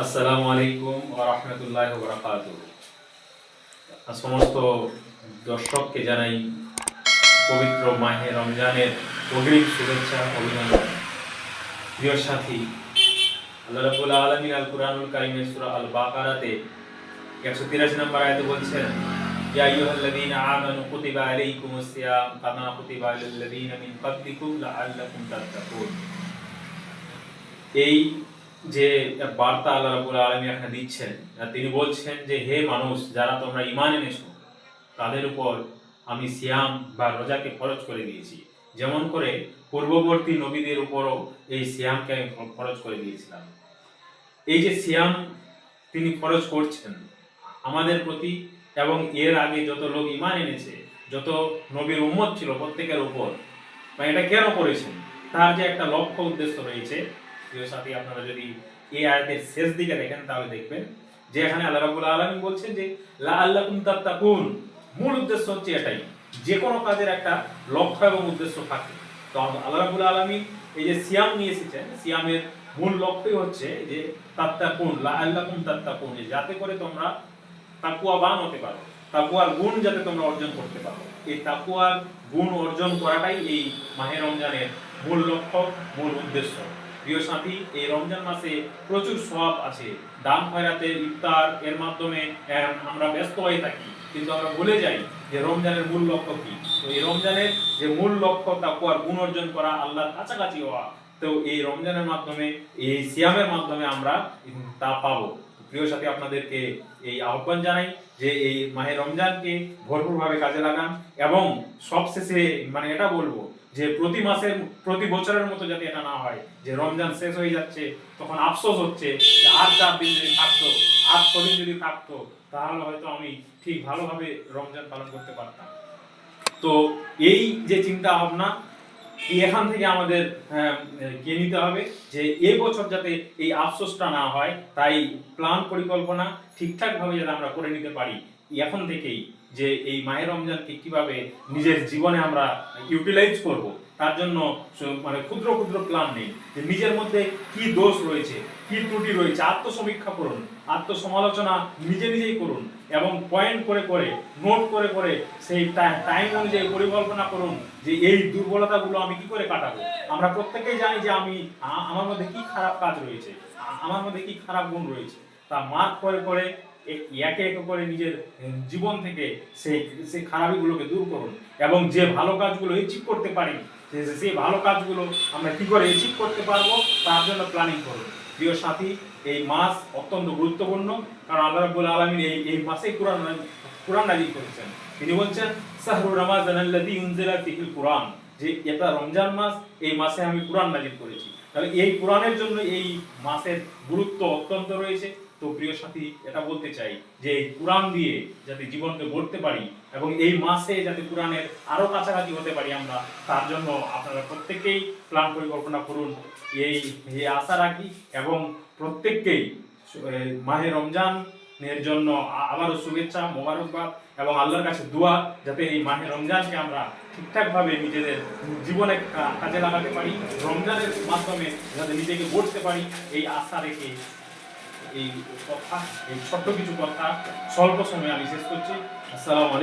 আসসালামু আলাইকুম রাহমাতুল্লাহি ওয়া বারাকাতুহু। সমস্ত দর্শককে জানাই পবিত্র মাহে রমজানের অগ্রিম শুভেচ্ছা, অভিনন্দন। প্রিয় সাথী, আল্লাহ রাব্বুল আলামিন আল কুরআনুল কারীমের সূরা আল বাকারাতে 183 নম্বর আয়াতে বলছেন আইয়ুহাল্লাযীনা আমানু কুতিবা আলাইকুমুস সিয়াম কামা কুতিবা আলাল লাযীনা মিন ক্বাবলিকুম লাআল্লাকুম তাত্তাকুন। এই যে বার্তা আল্লাহ রাব্বুল আলামিন এখানে দিচ্ছেন তিনি বলছেন যে, হে মানুষ, যারা তোমরা ঈমান এনেছো, তাদের উপর আমি সিয়াম বা রোজাকে ফরজ করে দিয়েছি। যেমন করে পূর্ববর্তী নবীদের উপরও এই সিয়ামকে আমি ফরজ করে দিয়েছিলাম। এই যে সিয়াম তিনি খরচ করছেন, আমাদের প্রতি এবং এর আগে যত লোক ঈমান এনেছে, যত নবীর উম্মত ছিল প্রত্যেকের উপর, বা এটা কেন করেছেন? তার যে একটা লক্ষ্য উদ্দেশ্য রয়েছে প্রিয় সাথী আপনারা যদি এই আয়াতের শেষ দিকে দেখেন, তাহলে দেখবেন যে এখানে আল্লাহ রাব্বুল আলামিন বলছেন যে, লা আল্লাকুম তাত্তাকুন। মূল উদ্দেশ্য হচ্ছে এটাই, যে কোনো কাজের একটা লক্ষ্য এবং উদ্দেশ্য থাকে। তো আল্লাহ রাব্বুল আলামিন এই যে সিয়াম নিয়ে এসেছেন, সিয়ামের মূল লক্ষ্যই হচ্ছে যে তাত্তাকুন, লা আল্লাকুম তাত্তাকুন যাতে করে তোমরা তাকুয়াবান হতে পারো, তাকুয়ার গুণ যাতে তোমরা অর্জন করতে পারো। এই তাকুয়ার গুণ অর্জন করাটাই এই মাহে রমজানের মূল লক্ষ্য, মূল উদ্দেশ্য। প্রিয় সাথী, এই রমজান মাসে প্রচুর সওয়াব আছে। দান খয়রাতের ইফতার, এর মাধ্যমে আমরা ব্যস্ত হয়ে থাকি। কিন্তু আমরা ভুলে যাই যে রমজানের মূল লক্ষ্য কি। তো এই রমজানের যে মূল লক্ষ্য তাকুয়ার গুণ অর্জন করা আল্লাহর কাছাকাছি হওয়া। তো এই রমজানের মাধ্যমে, এই সিয়ামের মাধ্যমে আমরা তা পাবো। প্রিয় সাথে, আপনাদেরকে এই আহ্বান জানাই যে এই মাহে রমজানকে ভরপুরভাবে কাজে লাগান এবং সবশেষে মানে এটা বলব যে প্রতি মাসের, প্রতি বছরের মতো যাতে এটা না হয়, যে রমজান শেষ হয়ে যাচ্ছে, তখন আফসোস হচ্ছে আর চার দিন যদি থাকতো, আর ছদিন যদি থাকতো, তাহলে হয়তো আমি ঠিক ভালোভাবে রমজান পালন করতে পারতাম। তো এই যে চিন্তা ভাবনা এখান থেকে আমাদের কে নিতে হবে যে এবছর বছর যাতে এই আফসোসটা না হয়, তাই প্ল্যান পরিকল্পনা ঠিকঠাক ভাবে যাতে আমরা করে নিতে পারি। এখন থেকেই যে এই মায়ের রমজানকে কীভাবে নিজের জীবনে আমরা ইউটিলাইজ করব, তার জন্য মানে ক্ষুদ্র ক্ষুদ্র প্ল্যান নেই। যে নিজের মধ্যে কি দোষ রয়েছে, কি ত্রুটি রয়েছে, আত্মসমীক্ষা করুন, আত্মসমালোচনা নিজে নিজেই করুন, এবং পয়েন্ট করে করে নোট করে করে সেই টাইম অনুযায়ী পরিকল্পনা করুন যে এই দুর্বলতাগুলো আমি কি করে কাটাবো। আমরা প্রত্যেকেই জানি যে আমি আমার মধ্যে কি খারাপ কাজ রয়েছে আমার মধ্যে কি খারাপ গুণ রয়েছে। তা মার্ক করে করে একে একে করে নিজের জীবন থেকে সেই সেই খারাপিগুলোকে দূর করুন। এবং যে ভালো কাজগুলো অ্যাচিভ করতে পারি সেই ভালো কাজগুলো আমরা কি করে অ্যাচিভ করতে পারব, তার জন্য প্ল্যানিং করুন। প্রিয় সাথী, এই মাস অত্যন্ত গুরুত্বপূর্ণ, কারণ আল্লাহ রাব্বুল আলামিন এই এই মাসেই কোরআন কোরআন নাজিল করেছেন। তিনি বলছেন শাহরু রমাজান আল্লাযী উনজিলা ফিহিল কুরআন। যে এটা রমজান মাস, এই মাসে আমি কোরআন নাজিল করেছি। তাহলে এই কোরআনের জন্য এই মাসের গুরুত্ব অত্যন্ত রয়েছে। তো প্রিয় সাথী, এটা বলতে চাই যে এই কোরআন দিয়ে যাতে জীবনকে গড়তে পারি এবং এই মাসে যাতে কোরআনের আরও কাছাকাছি হতে পারি আমরা, তার জন্য আপনারা প্রত্যেককেই প্ল্যান পরিকল্পনা করুন। এই আশা রাখি এবং প্রত্যেককেই মাহে রমজান এর জন্য আমারও শুভেচ্ছা, মোবারকবাদ এবং আল্লাহর কাছে দোয়া যাতে এই মাহে রমজানকে আমরা ঠিকঠাকভাবে নিজেদের জীবনে কাজে লাগাতে পারি, রমজানের মাধ্যমে যাতে নিজেকে গড়তে পারি, এই আশা রেখে এই কথা, এই ছোট্ট কিছু কথা স্বল্প সময়ে আমি শেষ করছি। আসসালামু আলাইকুম।